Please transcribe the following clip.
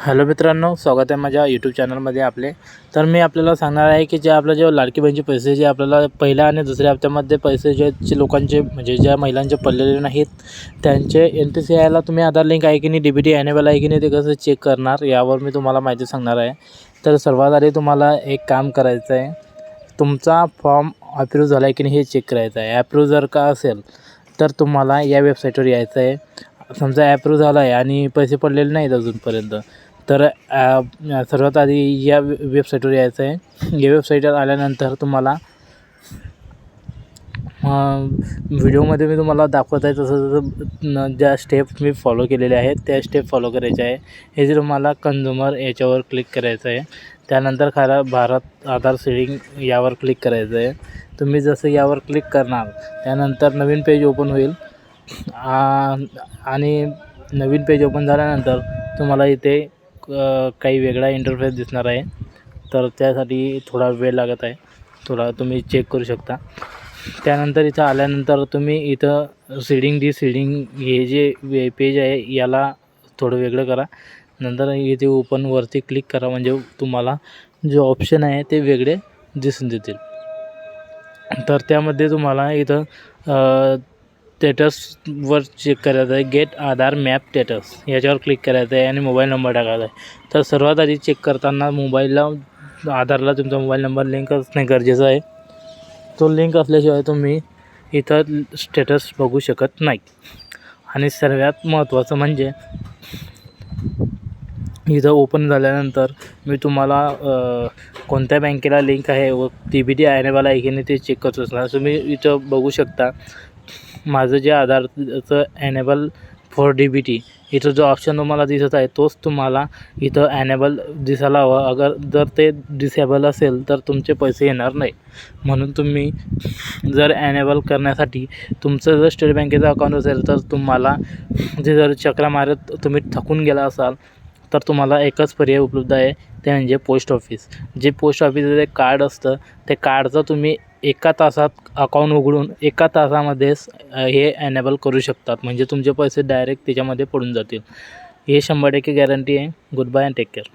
Hello मित्रांनो स्वागत आहे माझ्या यूट्यूब चॅनलमध्ये आपले. तर मी आपल्याला सांगणार आहे की जे आपलं जे लाडकी बहिणीचे पैसे जे आपल्याला पहिल्या आणि दुसऱ्या हप्त्यामध्ये पैसे जे जे लोकांचे म्हणजे ज्या महिलांचे पडलेले नाहीत त्यांचे एन टी सी आयला तुम्ही आधार लिंक आहे की नाही डी बी टी ॲनेबल आहे की नाही ते कसं चेक करणार यावर मी तुम्हाला माहिती सांगणार आहे. तर सर्वात आधी तुम्हाला एक काम करायचं आहे. तुमचा फॉर्म अप्रूव्ह झाला आहे की नाही हे चेक करायचं आहे. अप्रूव्ह जर का असेल तर तुम्हाला या वेबसाईटवर यायचं आहे. समजा ॲप्रूव्ह झाला आहे आणि पैसे पडलेले नाहीत अजूनपर्यंत तर सर्वात आधी या वे वेबसाईटवर यायचं आहे. या वेबसाईटवर आल्यानंतर तुम्हाला व्हिडिओमध्ये मी तुम्हाला दाखवत आहे तसं तसं ज्या स्टेप मी फॉलो केलेल्या आहेत त्या स्टेप फॉलो करायच्या आहे. हे जे तुम्हाला कन्झ्युमर याच्यावर क्लिक करायचं आहे. त्यानंतर खरा भारत आधार सेडिंग यावर क्लिक करायचं आहे. तुम्ही जसं यावर क्लिक करणार त्यानंतर नवीन पेज ओपन होईल. आणि नवीन पेज ओपन झाल्यानंतर तुम्हाला इथे काही वेगळा इंटरफेस दिसणार आहे. तर त्यासाठी थोडा वेळ लागत आहे. थोडा तुम्ही चेक करू शकता. त्यानंतर इथं आल्यानंतर तुम्ही इथं सीडिंग डी सीडिंग हे जे वे पेज आहे याला थोडं वेगळं करा. नंतर इथे ओपन वरती क्लिक करा. म्हणजे तुम्हाला जे ऑप्शन आहे ते वेगळे दिसून देतील. तर त्यामध्ये तुम्हाला इथं स्टेटसवर चेक करायचं आहे. गेट आधार मॅप स्टेटस याच्यावर क्लिक करायचं आहे आणि मोबाईल नंबर टाकायचा आहे. तर सर्वात आधी चेक करताना मोबाईलला आधारला तुमचा मोबाईल नंबर लिंक असणे गरजेचं आहे. तो लिंक असल्याशिवाय तुम्ही इथं स्टेटस बघू शकत नाही. आणि सर्वात महत्त्वाचं म्हणजे इथं ओपन झाल्यानंतर मी तुम्हाला कोणत्या बँकेला लिंक आहे व टी बी टी ॲनेबल आहे की नाही ते चेक करत असणार. तुम्ही इथं बघू शकता. माझं जे आधारचं enable for D B T इथं जो ऑप्शन तुम्हाला दिसत आहे तोच तुम्हाला इथं ॲनेबल दिसायला हवा. अगर जर ते डिसेबल असेल तर तुमचे पैसे येणार नाही. म्हणून तुम्ही जर ॲनेबल करण्यासाठी तुमचं जर स्टेट बँकेचं अकाउंट असेल तर तुम्हाला जे जर चक्रा मारत तुम्ही थकून गेला असाल तर तुम्हाला एकच पर्याय उपलब्ध आहे ते म्हणजे पोस्ट ऑफिस जे पोस्ट ऑफिसचं जे कार्ड असतं ते कार्डचं तुम्ही एका तासात अकाउंट उघडून एका तासामध्येच हे ॲनेबल करू शकतात. म्हणजे तुमचे पैसे डायरेक्ट त्याच्यामध्ये पडून जातील. हे शंभर टक्के गॅरंटी आहे. Goodbye and take care